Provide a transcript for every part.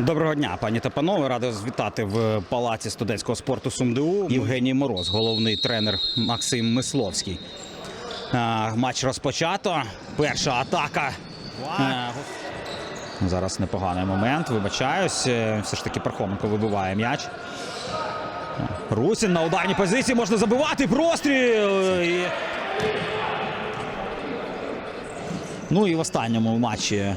Доброго дня, пані та панове. Радий вас вітати в палаці студентського спорту СумДУ. Євгеній Мороз, головний тренер Максим Мисловський. Матч розпочато. Перша атака. Зараз непоганий момент. Вибачаюсь. Е, Все ж таки Пархоменко вибиває м'яч. Русін на ударній позиції можна забивати. Простріл. Ну і в останньому матчі е,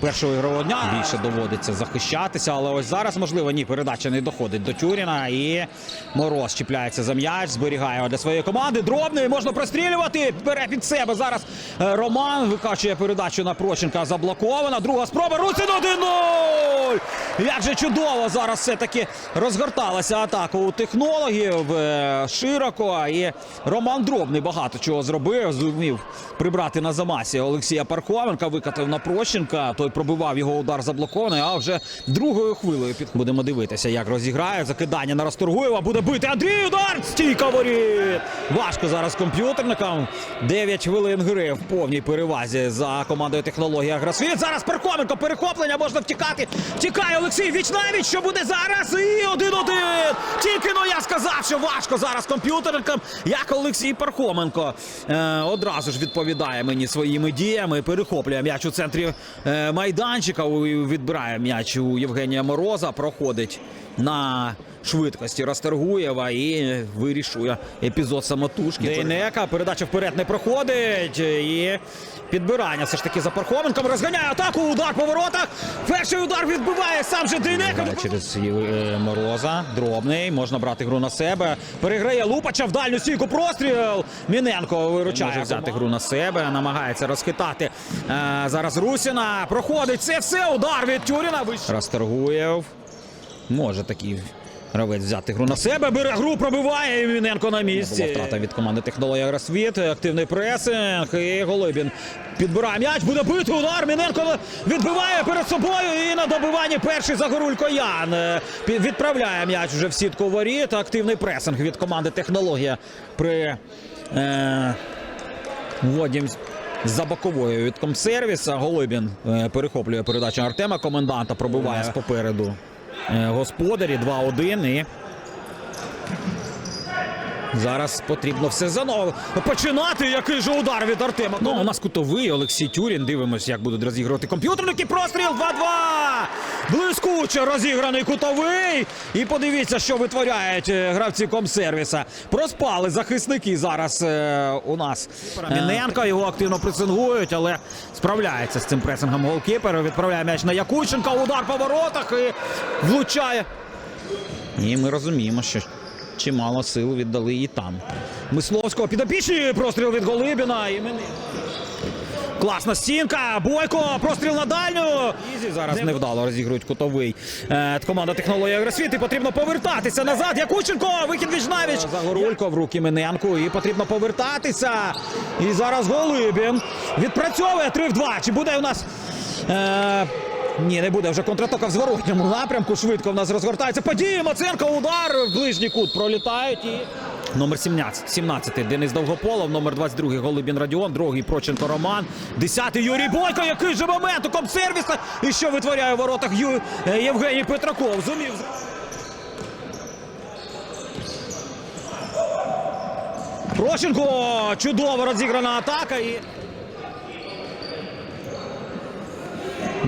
першого ігрового дня більше доводиться захищатися, але ось зараз, можливо, ні, передача не доходить до Тюріна. І Мороз чіпляється за м'яч, зберігає його для своєї команди. Дробний можна прострілювати. Бере під себе зараз е, Роман. Викачує передачу на Проченка. Заблокована. Друга спроба. Русин 1-0! Як же чудово зараз все-таки розгорталася атака у технологів е, широко. І Роман Дробний багато чого зробив. Зумів прибрати на замасі Олексія Пархоменка, викатив на Прощенка. Той пробивав його удар заблокований. А вже другою хвилею під будемо дивитися, як розіграють. Закидання на Расторгуєва. Буде бити Андрій удар. Стійка воріт. Важко зараз комп'ютерникам. 9 хвилин гри в повній перевазі за командою технології Агросвіт. Зараз Пархоменко перехоплення. Можна втікати. Втікає Олексій Вічнавіч. Що буде зараз? І 1-1. Тільки но я сказав, що важко зараз комп'ютерникам, як Олексій Пархоменко. Е, одразу ж відповідає мені своїми діями. Перехоплює м'яч у центрі е, майданчика. Відбирає м'яч у Євгенія Мороза. Проходить на швидкості Расторгуєва і вирішує епізод самотужки. Дейнека. Передача вперед не проходить. І підбирання все ж таки за Пархоменком. Розганяє атаку. Удар по воротах. Перший удар відбиває сам же Дейнека. Через е, Мороза. Дробний. Можна брати гру на себе. Переграє Лупача в дальню стійку. Простріл. Міненко виручає. Може взяти гру на себе. Намагається розхитати. Е, зараз Русіна. Проходить це все. Удар від Тюріна. Расторгуєв. Може такий гравець взяти гру на себе. Бере гру, пробиває. І Міненко на місці. Була втрата від команди технологія Агросвіт. Активний пресинг. І Голибін підбирає м'яч. Буде бити удар. Міненко відбиває перед собою. І на добиванні перший Загорулько Ян. Е, Відправляє м'яч вже в сітку воріт. Активний пресинг від команди технологія при. Е, Вводі за боковою від комсервіса. Голибін е, перехоплює передачу Артема. Коменданта пробиває попереду е, господарі 2-1. І зараз потрібно все заново починати. Який же удар від Артема. Ну, у нас кутовий Олексій Тюрін. Дивимось, як будуть розігрувати комп'ютерники. Простріл 2-2. Блискуче розіграний кутовий. І подивіться, що витворяють е, гравці комсервіса. Проспали захисники зараз е, у нас. Міненко його активно пресингують, але справляється з цим пресингом голкіпер. Відправляє м'яч на Якученка. Удар по воротах і влучає. І ми розуміємо, що чимало сил віддали і там. Мисловського підопічний простріл від Голибіна. І мене. Класна стінка. Бойко. Простріл на дальню. Ізі зараз невдало розігрують кутовий. Е, команда технології Агросвіт. І потрібно повертатися назад. Якученко. Вихід Вічнавіч. Загорулько в руки Миненку. І потрібно повертатися. І зараз Голибін відпрацьовує 3 в 2. Чи буде у нас. Е, ні, не буде вже контратака в зворотньому напрямку. Швидко в нас розгортається. Подія Маценко, удар в ближній кут пролітають і. Номер 17, 17 Денис Довгополов, номер 22 Голубін Радіон, другий Проченко Роман, 10 Юрій Бойко, який же момент у комсервіса. І що витворяє в воротах Ю... е, Євгеній Петраков. Зумів. Прощенко! Чудово розіграна атака і.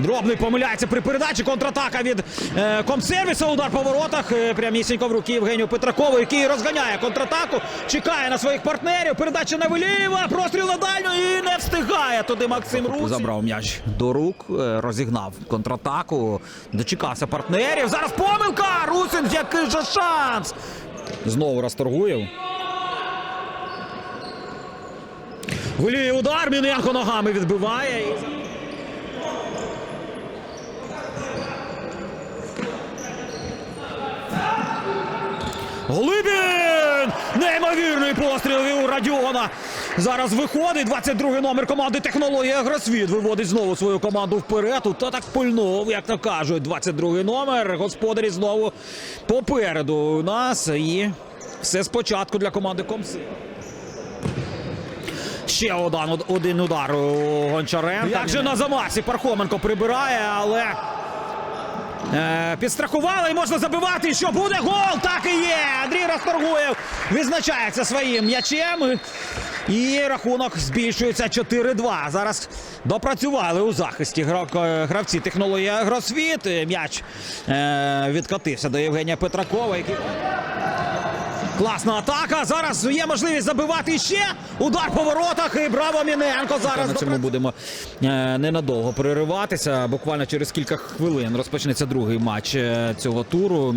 Дробний помиляється при передачі. Контратака від е, комсервіса. Удар по воротах. Е, прямісінько в руки Євгенію Петракову, який розганяє контратаку. Чекає на своїх партнерів. Передача на Велієва. Простріл на дальню і не встигає туди Максим Русін. Забрав м'яч до рук, е, розігнав контратаку. Дочекався партнерів. Зараз помилка! Русин, який же шанс! Знову Расторгуєв. Веліє удар. Міненко ногами відбиває. І... Глибін! Неймовірний постріл від Радіона. Зараз виходить 22-й номер команди Технологія Агросвіт. Виводить знову свою команду вперед. Та так пильнув, як то кажуть. 22-й номер. Господарі знову попереду у нас. І все спочатку для команди Комси. Ще один, один удар у Гончаренка. Як же на замасі Пархоменко прибирає, але підстрахували і можна забивати. Що буде? Гол! Так і є! Андрій Расторгуєв відзначається своїм м'ячем. І рахунок збільшується 4-2. Зараз допрацювали у захисті е, гравці технологія Гросвіт. Е, М'яч е, відкотився до Євгенія Петракова. Який... Класна атака. Зараз є можливість забивати ще. Удар по воротах. І браво Міненко. Зараз на цьому будемо е, ненадовго перериватися. Буквально через кілька хвилин розпочнеться другий матч е, цього туру.